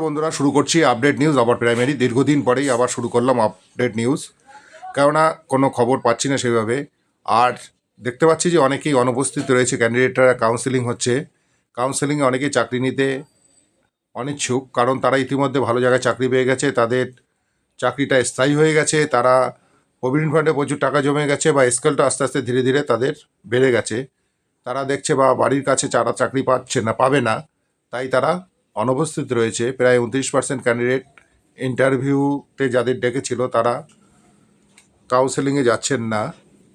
বন্ধুরা, শুরু করছি আপডেট নিউজ আবার প্রাইমারি দীর্ঘদিন পরেই আবার শুরু করলাম আপডেট নিউজ কেননা কোনো খবর পাচ্ছি না সেভাবে। আর দেখতে পাচ্ছি যে অনেকেই অনুপস্থিত রয়েছে ক্যান্ডিডেটরা কাউন্সেলিং হচ্ছে। কাউন্সেলিংয়ে অনেকেই চাকরি নিতে অনিচ্ছুক, কারণ তারা ইতিমধ্যে ভালো জায়গায় চাকরি পেয়ে গেছে। তাদের চাকরিটা স্থায়ী হয়ে গেছে। তারা প্রভিডেন্ট ফান্ডে প্রচুর টাকা জমে গেছে বা স্কেলটা আস্তে আস্তে ধীরে ধীরে তাদের বেড়ে গেছে। তারা দেখছে বা বাড়ির কাছে যারা চাকরি পাচ্ছে না, পাবে না, তাই তারা অনুপস্থিত রয়েছে। প্রায় উনত্রিশ পার্সেন্ট ক্যান্ডিডেট ইন্টারভিউতে যাদের ডেকেছিল তারা কাউন্সেলিংয়ে যাচ্ছেন না।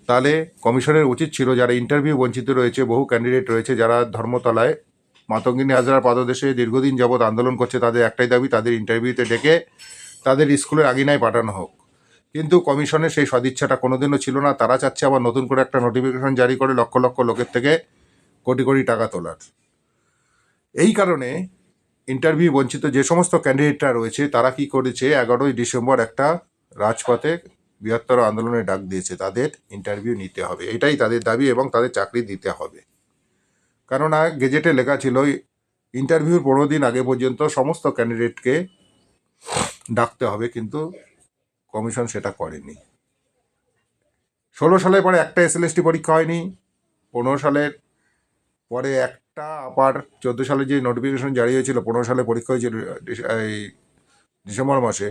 তাহলে কমিশনের উচিত ছিল যারা ইন্টারভিউ বঞ্চিত রয়েছে, বহু ক্যান্ডিডেট রয়েছে যারা ধর্মতলায় মাতঙ্গিনী হাজরার পাদদেশে দীর্ঘদিন যাবৎ আন্দোলন করছে, তাদের একটাই দাবি, তাদের ইন্টারভিউতে ডেকে তাদের স্কুলের আগিনায় পাঠানো হোক। কিন্তু কমিশনের সেই সদিচ্ছাটা কোনোদিনও ছিল না। তারা চাচ্ছে আবার নতুন করে একটা নোটিফিকেশন জারি করে লক্ষ লক্ষ লোকের থেকে কোটি কোটি টাকা তোলার। এই কারণে ইন্টারভিউ বঞ্চিত যে সমস্ত ক্যান্ডিডেটরা রয়েছে, তারা কি করেছে? এগারোই ডিসেম্বর একটা রাজপথে বৃহত্তর আন্দোলনে ডাক দিয়েছে, তাদের ইন্টারভিউ নিতে হবে। এটাই তাদের দাবি এবং তাদের চাকরি দিতে হবে। কেননা গেজেটে লেখা ছিল, ইন্টারভিউর পনেরো দিন আগে পর্যন্ত সমস্ত ক্যান্ডিডেটকে ডাকতে হবে, কিন্তু কমিশন সেটা করেনি। ষোলো সালের পরে একটা এসএলএসটি পরীক্ষা হয়নি, পনেরো সালের পরে একটা আবার চোদ্দ সালে যে নোটিফিকেশন জারি হয়েছিল, পনেরো সালে পরীক্ষা হয়েছিল, এই ডিসেম্বর মাসে,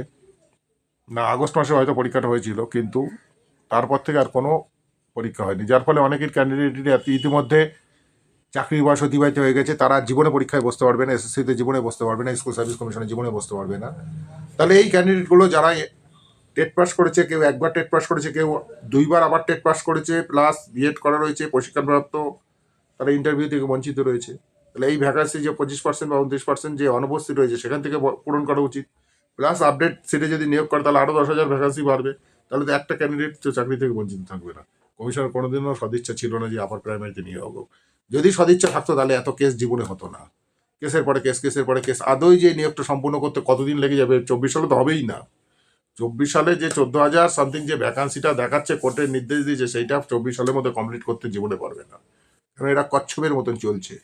না, আগস্ট মাসে হয়তো পরীক্ষাটা হয়েছিল, কিন্তু তারপর থেকে আর কোনো পরীক্ষা হয়নি। যার ফলে অনেকের ক্যান্ডিডেট ইতিমধ্যে চাকরির বয়স অতিবাহিত হয়ে গেছে, তারা জীবনে পরীক্ষায় বসতে পারবে না এসএসসিতে জীবনে বসতে পারবে না স্কুল সার্ভিস কমিশনের জীবনে বসতে পারবে না। তাহলে এই ক্যান্ডিডেটগুলো যারা টেট পাস করেছে, কেউ একবার টেট পাস করেছে, কেউ দুইবার আবার টেট পাস করেছে প্লাস বিএড করা রয়েছে, প্রশিক্ষণপ্রাপ্ত তারা ইন্টারভিউ থেকে বঞ্চিত রয়েছে। তাহলে এই ভ্যাকান্সি যে পঁচিশ পার্সেন্ট বা উনত্রিশ পার্সেন্ট যে অনুপস্থিত রয়েছে, সেখান থেকে পূরণ করা উচিত। প্লাস আপডেট সিটে যদি নিয়োগ করে, তাহলে আরও দশ হাজার ভ্যাকান্সি বাড়বে। তাহলে তো একটা ক্যান্ডিডেট তো চাকরি থেকে বঞ্চিত থাকবে না। কমিশনের কোনোদিনও সদিচ্ছা ছিল না যে আপার প্রাইমারিতে নিয়ে হোক। যদি সদিচ্ছা থাকতো, তাহলে এত কেস জীবনে হতো না। কেসের পরে কেস কেসের পরে কেস আদৌ যে নিয়োগটা সম্পূর্ণ করতে কতদিন লেগে যাবে? চব্বিশ সালে তো হবেই না। চব্বিশ সালে যে চোদ্দ হাজার সামথিং যে ভ্যাকান্সিটা দেখাচ্ছে, কোর্টের নির্দেশ দিয়েছে, সেইটা চব্বিশ সালের মধ্যে কমপ্লিট করতে জীবনে পারবে না। কারণ এরা কচ্ছপের মতন চলছে।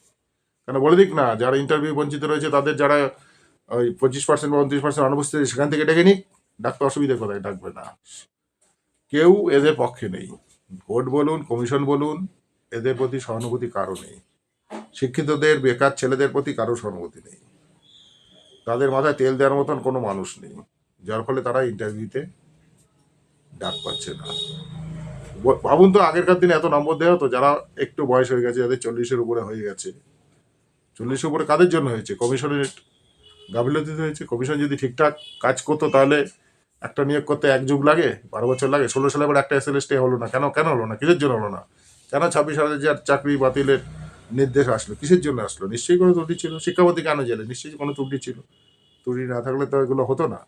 কেন বলে দিক না, যারা ইন্টারভিউ বঞ্চিত রয়েছে, তাদের যারা ওই পঁচিশ পার্সেন্ট বা উনত্রিশ পার্সেন্ট অনুপস্থিত সেখান থেকে ডেকে নিক। ডাকতে অসুবিধা কোথায়? ডাকবে না। কেউ এদের পক্ষে নেই। ভোট বলুন, কমিশন বলুন, এদের প্রতি সহানুভূতি কারও নেই। শিক্ষিতদের, বেকার ছেলেদের প্রতি কারও সহানুভূতি নেই। তাদের মাথায় তেল দেওয়ার মতন কোনো মানুষ নেই। যার ফলে তারা ইন্টারভিউতে ডাক পাচ্ছে না। ভাবুন তো, আগেরকার দিনে এত নম্বর দেওয়া হতো, যারা একটু বয়স হয়ে গেছে, যাদের চল্লিশের উপরে হয়ে গেছে। চল্লিশের উপরে কাদের জন্য হয়েছে? কমিশনের গাফিলতিতে হয়েছে? কমিশন যদি ঠিকঠাক কাজ করতো, তাহলে একটা নিয়োগ করতে এক যুগ লাগে, বারো বছর লাগে, ষোলো সালে পর একটা এসএলএসটি হলো না। কেন কেন হলো না? কিসের জন্য হলো না? কেন ছাব্বিশ হাজার চাকরি বাতিলের নির্দেশ আসলো? কিসের জন্য আসলো? নিশ্চয়ই কোনো ত্রুটি ছিল। শিক্ষাপতি কেন জেলে? নিশ্চয়ই কোনো ত্রুটি ছিল। ত্রুটি না থাকলে তো এগুলো হতো না।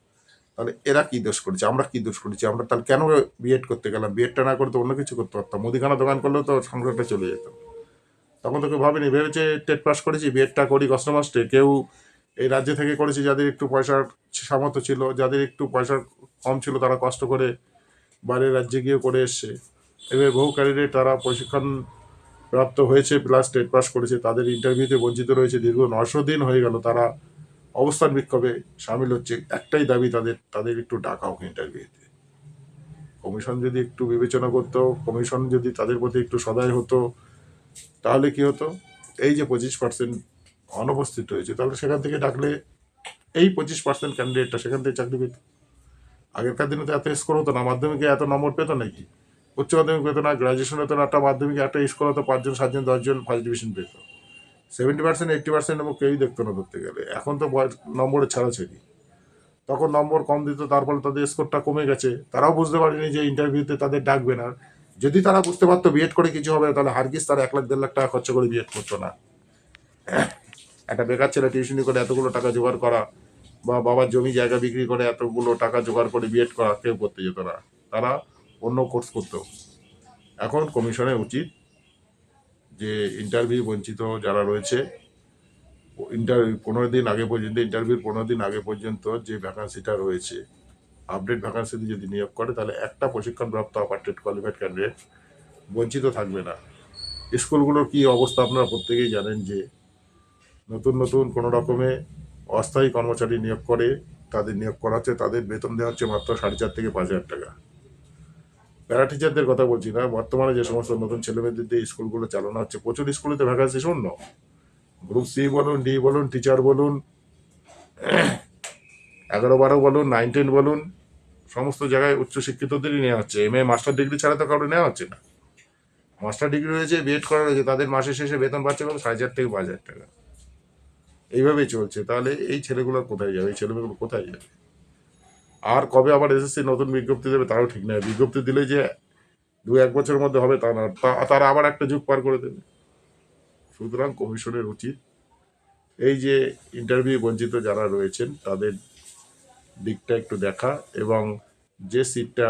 তাহলে এরা কি দোষ করেছে? আমরা কি দোষ করেছি? আমরা তাহলে কেন বিএড করতে গেলাম? বিএডটা না করতে অন্য কিছু করতে পারতাম। মুদিখানা দোকান করলেও তো সংসারটা চলে যেত। তখন তো কেউ ভাবেনি। ভেবেছে টেট পাস করেছি বিএডটা করি কষ্ট কেউ এই রাজ্য থেকে করেছে, যাদের একটু পয়সার সামর্থ্য ছিল, যাদের একটু পয়সার কম ছিল, তারা কষ্ট করে বাইরের রাজ্যে গিয়ে করে এসছে। এবার বহু ক্যান্ডিডেট তারা প্রশিক্ষণ প্রাপ্ত হয়েছে প্লাস টেট পাস করেছে। তাদের ইন্টারভিউতে বঞ্চিত রয়েছে। দীর্ঘ নশো দিন হয়ে গেল তারা অবস্থান বিক্ষোভে সামিল হচ্ছে একটাই দাবি, তাদের তাদের একটু ডাকা হোক ইন্টারভিউতে কমিশন যদি একটু বিবেচনা করতো, কমিশন যদি তাদের প্রতি একটু সদয় হতো, তাহলে কি হতো? এই যে পঁচিশ পার্সেন্ট অনুপস্থিত হয়েছে তাহলে সেখান থেকে ডাকলে এই পঁচিশ পার্সেন্ট ক্যান্ডিডেটটা সেখান থেকে চাকরি পেত। আগেরকার দিনে তো এত স্কোর হতো না, মাধ্যমিকে এত নম্বর পেত নাকি? উচ্চ মাধ্যমিক পেতো না গ্রাজুয়েশন হতো না একটা মাধ্যমিকে একটা স্কোর হতো, পাঁচজন, সাতজন, দশজন ফার্স্ট ডিভিশন পেত। সেভেন্টি পার্সেন্ট এইট্টি পার্সেন্ট এবং কেউই দেখতো না ধরতে গেলে। এখন তো নম্বরে ছাড়াছাড়ি তখন নম্বর কম দিত তার ফলে তাদের স্কোরটা কমে গেছে। তারাও বুঝতে পারেনি যে ইন্টারভিউতে তাদের ডাকবে না। যদি তারা বুঝতে পারতো বিএড করে কিছু হবে, তাহলে হারগিস তারা এক লাখ, দেড় লাখ টাকা খরচা করে বিএড করতো না। একটা বেকার ছেলে টিউশনি করে এতগুলো টাকা জোগাড় করা, বা বাবার জমি জায়গা বিক্রি করে এতগুলো টাকা জোগাড় করে বিএড করা, কেউ করতে যেত না। তারা অন্য কোর্স করতো। এখন কমিশনের উচিত যে ইন্টারভিউ বঞ্চিত যারা রয়েছে ইন্টারভিউ পনেরো দিন আগে পর্যন্ত ইন্টারভিউর পনেরো দিন আগে পর্যন্ত যে ভ্যাকান্সিটা রয়েছে আপডেট ভ্যাকান্সিতে যদি নিয়োগ করে, তাহলে একটা প্রশিক্ষণপ্রাপ্ত আপারটেড কোয়ালিফাইড ক্যান্ডিডেট বঞ্চিত থাকবে না। স্কুলগুলোর কি অবস্থা আপনারা প্রত্যেকেই জানেন যে, নতুন নতুন কোনো রকমে অস্থায়ী কর্মচারী নিয়োগ করে, তাদের নিয়োগ করা হচ্ছে, তাদের বেতন দেওয়া হচ্ছে মাত্র সাড়ে চার থেকে পাঁচ হাজার টাকা। প্যারা টিচারদের কথা বলছি না। বর্তমানে যে সমস্ত নতুন ছেলেমেয়েদের দিয়ে স্কুলগুলো চালানো হচ্ছে, প্রচুর স্কুলে স্কুলেতে ভ্যাকান্সি শূন্য। গ্রুপ সি বলুন ডি বলুন টিচার বলুন, এগারো বারো বলুন নাইন টেন বলুন, সমস্ত জায়গায় উচ্চশিক্ষিতদেরই নেওয়া হচ্ছে। এম এ মাস্টার ডিগ্রি ছাড়া তো কারও নেওয়া হচ্ছে না। মাস্টার ডিগ্রি রয়েছে বিএড করা রয়েছে তাদের মাসের শেষে বেতন পাচ্ছে কত? সাড়ে চার থেকে পাঁচ হাজার টাকা। এইভাবেই চলছে। তাহলে এই ছেলেগুলো কোথায় যাবে? এই ছেলেমেয়েগুলো কোথায় যাবে? আর কবে আবার এসএসসি নতুন বিজ্ঞপ্তি দেবে তারও ঠিক নয়। বিজ্ঞপ্তি দিলে যে দু এক বছরের মধ্যে হবে তা না। তারা আবার একটা যুগ পার করে দেবে। সুতরাং কমিশনের উচিত এই যে ইন্টারভিউ বঞ্চিত যারা রয়েছেন, তাদের দিকটা একটু দেখা এবং যে সিটটা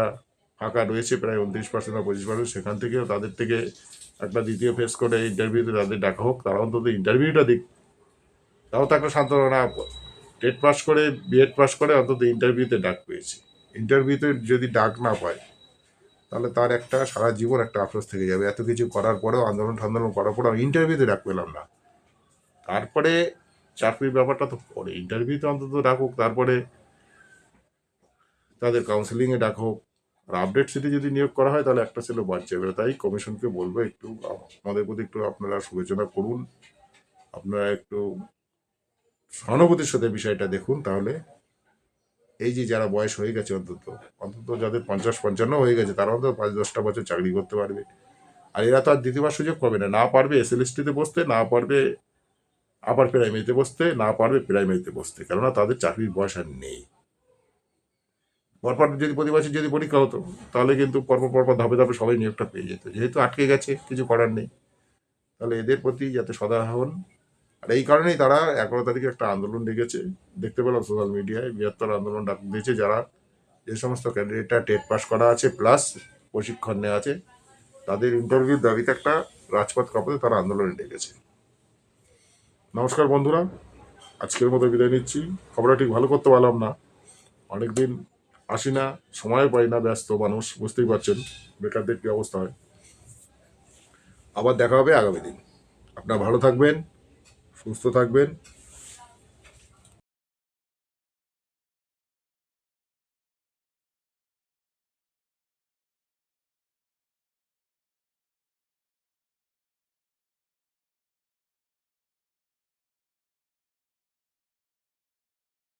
ফাঁকা রয়েছে প্রায় উনত্রিশ পার্সেন্ট বা পঁচিশ পার্সেন্ট সেখান থেকেও তাদের থেকে একটা দ্বিতীয় ফেস করে ইন্টারভিউতে তাদের ডাকা হোক। তারা অন্তত ইন্টারভিউটা দিক। তাও তো একটা সান্ত্বনা টেট পাস করে বিএড পাস করে, অন্তত ইন্টারভিউতে ডাক পেয়েছে। ইন্টারভিউতে যদি ডাক না পায়, তাহলে তার একটা সারা জীবন একটা আফসোস থেকে যাবে। এত কিছু করার পরেও, আন্দোলন টান্দোলন করার পরেও ইন্টারভিউতে ডাক পেলাম না। তারপরে চাকরির ব্যাপারটা তো পরে। ইন্টারভিউতে অন্তত ডাকুক তারপরে তাদের কাউন্সিলিংয়ে ডাক হোক। আর আপডেট সিটি যদি নিয়োগ করা হয়, তাহলে একটা ছেলে বাদ যাবে তাই কমিশনকে বলব, একটু আমাদের প্রতি একটু আপনারা বিবেচনা করুন। আপনারা একটু সহানুভূতির সাথে বিষয়টা দেখুন তাহলে। এই যে যারা বয়স হয়ে গেছে অন্তত অন্তত যাদের পঞ্চাশ পঞ্চান্ন হয়ে গেছে, তারা অন্তত পাঁচ দশটা বছর চাকরি করতে পারবে। আর এরা তো আর দ্বিতীয়বার সুযোগ পাবে না। না পারবে এস এল বসতে, না পারবে আবার প্রাইমারিতে বসতে, না পারবে প্রাইমারিতে বসতে। কেননা তাদের চাকরির বয়স আর নেই। পরপর যদি প্রতি বছর যদি পরীক্ষা হতো, তাহলে কিন্তু পরপর পরপর ধাপে ধাপে সবাই নিয়োগটা পেয়ে যেত। যেহেতু আটকে গেছে, কিছু করার নেই। তাহলে এদের প্রতি যাতে সদা হন আর এই কারণেই তারা এগারো তারিখে একটা আন্দোলন ডেকেছে। দেখতে পেলাম সোশ্যাল মিডিয়ায় বৃহত্তর আন্দোলন ডাক দিয়েছে যারা। যে সমস্ত ক্যান্ডিডেটরা টেট পাস করা আছে, প্লাস প্রশিক্ষণ নেওয়া আছে, তাদের ইন্টারভিউর দাবিতে একটা রাজপথ কাঁপাতে তারা আন্দোলনে ডেকেছে। নমস্কার বন্ধুরা, আজকের মতো বিদায় নিচ্ছি। খবরটা ঠিক ভালো করতে পারলাম না। অনেকদিন আসি না সময় পাই না, ব্যস্ত মানুষ, বুঝতেই পারছেন বেকারদের কী অবস্থা হয়। আবার দেখা হবে আগামী দিন। আপনারা ভালো থাকবেন। সুস্থ থাকবেন।